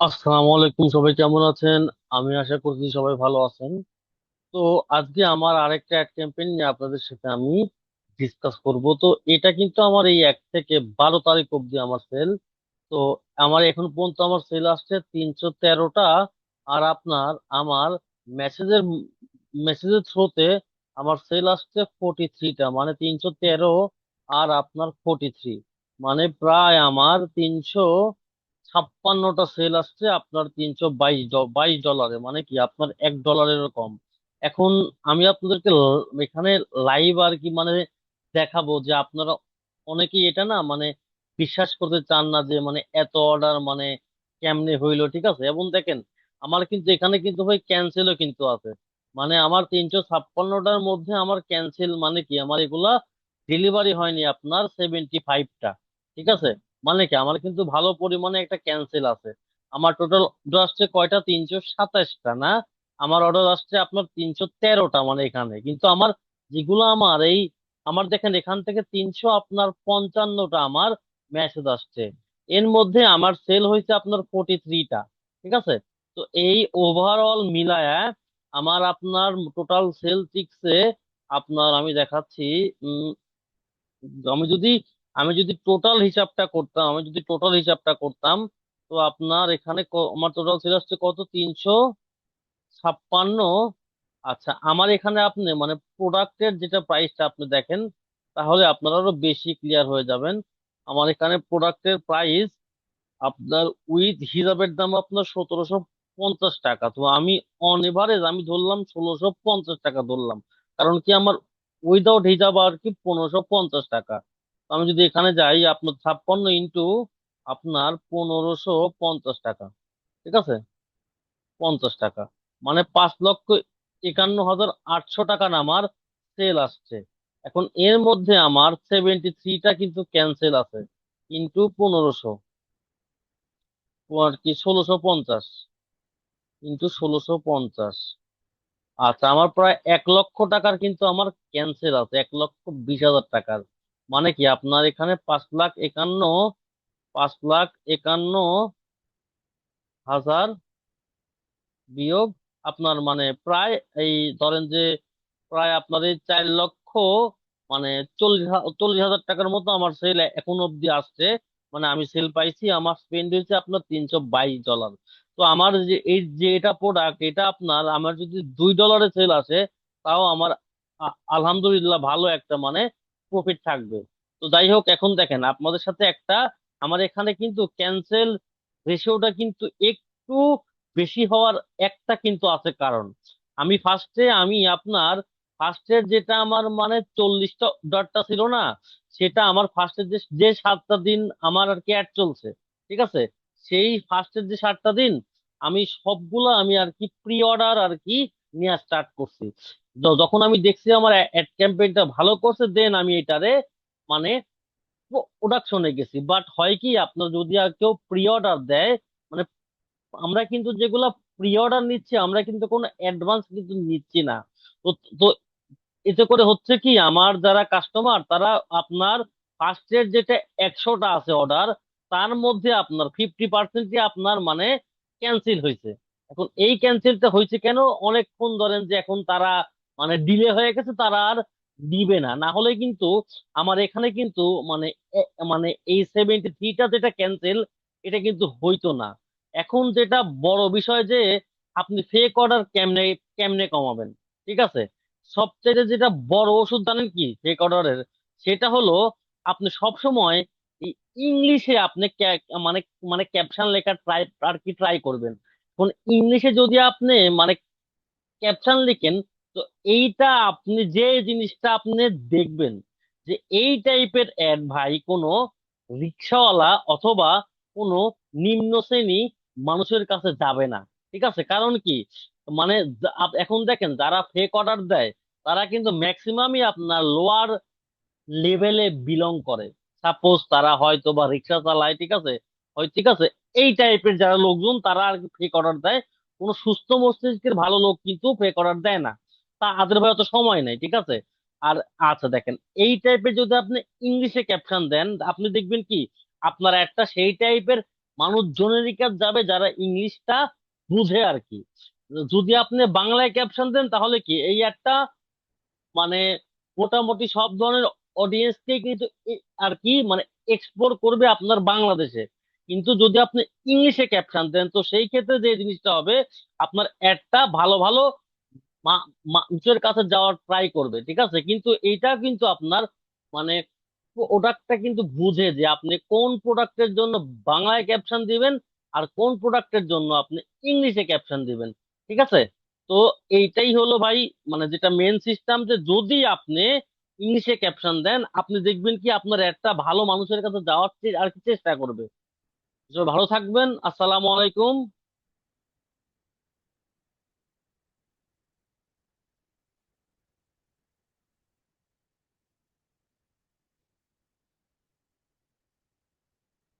আসসালামু আলাইকুম সবাই কেমন আছেন? আমি আশা করছি সবাই ভালো আছেন। তো আজকে আমার আরেকটা অ্যাড ক্যাম্পেইন নিয়ে আপনাদের সাথে আমি ডিসকাস করব। তো এটা কিন্তু আমার এই এক থেকে বারো তারিখ অবধি আমার সেল তো আমার এখন পর্যন্ত আমার সেল আসছে তিনশো তেরোটা। আর আপনার, আমার মেসেজের মেসেজের থ্রুতে আমার সেল আসছে ফোর্টি থ্রিটা মানে তিনশো তেরো আর আপনার ফোর্টি থ্রি মানে প্রায় আমার তিনশো ছাপ্পান্নটা সেল আসছে আপনার তিনশো বাইশ বাইশ ডলারে মানে কি আপনার এক ডলারের কম। এখন আমি আপনাদেরকে এখানে লাইভ আর কি মানে দেখাবো যে আপনারা অনেকেই এটা না মানে বিশ্বাস করতে চান না যে মানে এত অর্ডার মানে কেমনে হইল, ঠিক আছে? এবং দেখেন, আমার কিন্তু এখানে কিন্তু ভাই ক্যান্সেলও কিন্তু আছে। মানে আমার তিনশো ছাপ্পান্নটার মধ্যে আমার ক্যান্সেল মানে কি? আমার এগুলা ডেলিভারি হয়নি আপনার সেভেন্টি ফাইভটা ঠিক আছে? মানে কি? আমার কিন্তু ভালো পরিমাণে একটা ক্যান্সেল আছে। আমার টোটাল অর্ডার আসছে কয়টা? তিনশো সাতাশটা, না? আমার অর্ডার আসছে আপনার তিনশো তেরোটা মানে এখানে। কিন্তু আমার যেগুলো আমার, এই আমার দেখেন, এখান থেকে তিনশো আপনার পঞ্চান্নটা আমার মেসেজ আসছে। এর মধ্যে আমার সেল হয়েছে আপনার ফোর্টি থ্রিটা ঠিক আছে? তো এই ওভারঅল মিলায়া আমার আপনার টোটাল সেল টিকছে আপনার, আমি দেখাচ্ছি আমি যদি আমি যদি টোটাল হিসাবটা করতাম, আমি যদি টোটাল হিসাবটা করতাম, তো আপনার এখানে আমার টোটাল সেল আসছে কত? তিনশো ছাপ্পান্ন। আচ্ছা আমার এখানে আপনি মানে প্রোডাক্টের যেটা প্রাইসটা আপনি দেখেন, তাহলে আপনারা আরও বেশি ক্লিয়ার হয়ে যাবেন। আমার এখানে প্রোডাক্টের প্রাইস আপনার উইথ হিসাবের দাম আপনার সতেরোশো পঞ্চাশ টাকা। তো আমি অন এভারেজ আমি ধরলাম ষোলোশো পঞ্চাশ টাকা ধরলাম। কারণ কি আমার উইদাউট হিসাব আর কি পনেরোশো পঞ্চাশ টাকা। আমি যদি এখানে যাই, আপনার ছাপ্পান্ন ইন্টু আপনার পনেরোশো পঞ্চাশ টাকা, ঠিক আছে? পঞ্চাশ টাকা। মানে পাঁচ লক্ষ একান্ন হাজার আটশো টাকা আমার সেল আসছে। এখন এর মধ্যে আমার সেভেন্টি থ্রিটা কিন্তু ক্যান্সেল আছে ইন্টু পনেরোশো। আর কি ষোলোশো পঞ্চাশ? ইন্টু ষোলোশো পঞ্চাশ। আচ্ছা আমার প্রায় এক লক্ষ টাকার কিন্তু আমার ক্যান্সেল আছে, এক লক্ষ বিশ হাজার টাকার। মানে কি আপনার এখানে পাঁচ লাখ একান্ন, পাঁচ লাখ একান্ন হাজার বিয়োগ আপনার মানে প্রায় এই ধরেন যে প্রায় আপনার এই চার লক্ষ মানে চল্লিশ চল্লিশ হাজার টাকার মতো আমার সেল এখন অব্দি আসছে। মানে আমি সেল পাইছি, আমার স্পেন্ড হয়েছে আপনার তিনশো বাইশ ডলার তো আমার যে, এই যে এটা প্রোডাক্ট এটা আপনার আমার যদি দুই ডলারে সেল আসে, তাও আমার আলহামদুলিল্লাহ ভালো একটা মানে প্রফিট থাকবে। তো যাই হোক, এখন দেখেন, আপনাদের সাথে একটা, আমার এখানে কিন্তু ক্যান্সেল রেশিওটা কিন্তু একটু বেশি হওয়ার একটা কিন্তু আছে কারণ। আমি ফার্স্টে আমি আপনার ফার্স্টের যেটা আমার মানে চল্লিশটা ডটটা ছিল না, সেটা আমার ফার্স্টের যে যে সাতটা দিন আমার আর কি অ্যাড চলছে, ঠিক আছে? সেই ফার্স্টের যে সাতটা দিন, আমি সবগুলো আমি আর কি প্রি অর্ডার আর কি নেওয়া স্টার্ট করছি। যখন আমি দেখছি আমার অ্যাড ক্যাম্পেইনটা ভালো করছে দেন আমি এটারে মানে প্রোডাকশনে গেছি। বাট হয় কি, আপনার যদি আর কেউ প্রি অর্ডার দেয় মানে আমরা কিন্তু যেগুলা প্রি অর্ডার নিচ্ছি, আমরা কিন্তু কোনো অ্যাডভান্স কিন্তু নিচ্ছি না। তো তো এতে করে হচ্ছে কি, আমার যারা কাস্টমার তারা আপনার ফার্স্টের যেটা একশোটা আছে অর্ডার তার মধ্যে আপনার ফিফটি পার্সেন্টই আপনার মানে ক্যান্সেল হয়েছে। এখন এই ক্যান্সেলটা হয়েছে কেন? অনেকক্ষণ ধরেন যে এখন তারা মানে ডিলে হয়ে গেছে তারা আর দিবে না। না হলে কিন্তু আমার এখানে কিন্তু মানে মানে এই সেভেন্টি থ্রিটা যেটা ক্যান্সেল এটা কিন্তু হইতো না। এখন যেটা বড় বিষয় যে, আপনি ফেক অর্ডার কেমনে কেমনে কমাবেন? ঠিক আছে? সবচেয়ে যেটা বড় ওষুধ জানেন কি ফেক অর্ডারের সেটা হলো, আপনি সব সময় ইংলিশে আপনি মানে মানে ক্যাপশন লেখা ট্রাই আর কি ট্রাই করবেন? এখন ইংলিশে যদি আপনি মানে ক্যাপশন লিখেন তো এইটা আপনি যে জিনিসটা আপনি দেখবেন যে এই টাইপের অ্যাড ভাই কোনো রিক্সাওয়ালা অথবা কোনো নিম্ন শ্রেণি মানুষের কাছে যাবে না, ঠিক আছে? কারণ কি? মানে এখন দেখেন যারা ফেক অর্ডার দেয়, তারা কিন্তু ম্যাক্সিমামই আপনার লোয়ার লেভেলে বিলং করে। সাপোজ তারা হয়তো বা রিক্সা চালায়, ঠিক আছে? হয় ঠিক আছে? এই টাইপের যারা লোকজন, তারা আর কি ফেক অর্ডার দেয়। কোনো সুস্থ মস্তিষ্কের ভালো লোক কিন্তু ফেক অর্ডার দেয় না। তা তাদের ভাই অত সময় নেই, ঠিক আছে? আর আচ্ছা দেখেন, এই টাইপের যদি আপনি ইংলিশে ক্যাপশন দেন, আপনি দেখবেন কি, আপনার একটা সেই টাইপের মানুষ জেনারিক যাবে যারা ইংলিশটা বুঝে আর কি। যদি আপনি বাংলায় ক্যাপশন দেন, তাহলে কি, এই একটা মানে মোটামুটি সব ধরনের অডিয়েন্সকে কিন্তু আর কি মানে এক্সপ্লোর করবে আপনার বাংলাদেশে। কিন্তু যদি আপনি ইংলিশে ক্যাপশন দেন, তো সেই ক্ষেত্রে যে জিনিসটা হবে, আপনার অ্যাডটা ভালো ভালো মানুষের কাছে যাওয়ার ট্রাই করবে, ঠিক আছে? কিন্তু এইটা কিন্তু আপনার মানে প্রোডাক্টটা কিন্তু বুঝে যে আপনি কোন প্রোডাক্টের জন্য বাংলায় ক্যাপশন দিবেন আর কোন প্রোডাক্টের জন্য আপনি ইংলিশে ক্যাপশন দিবেন, ঠিক আছে? তো এইটাই হলো ভাই মানে যেটা মেন সিস্টেম যে যদি আপনি ইংলিশে ক্যাপশন দেন, আপনি দেখবেন কি আপনার একটা ভালো মানুষের কাছে যাওয়ার আর কি চেষ্টা করবে। ভালো থাকবেন, আসসালামু আলাইকুম।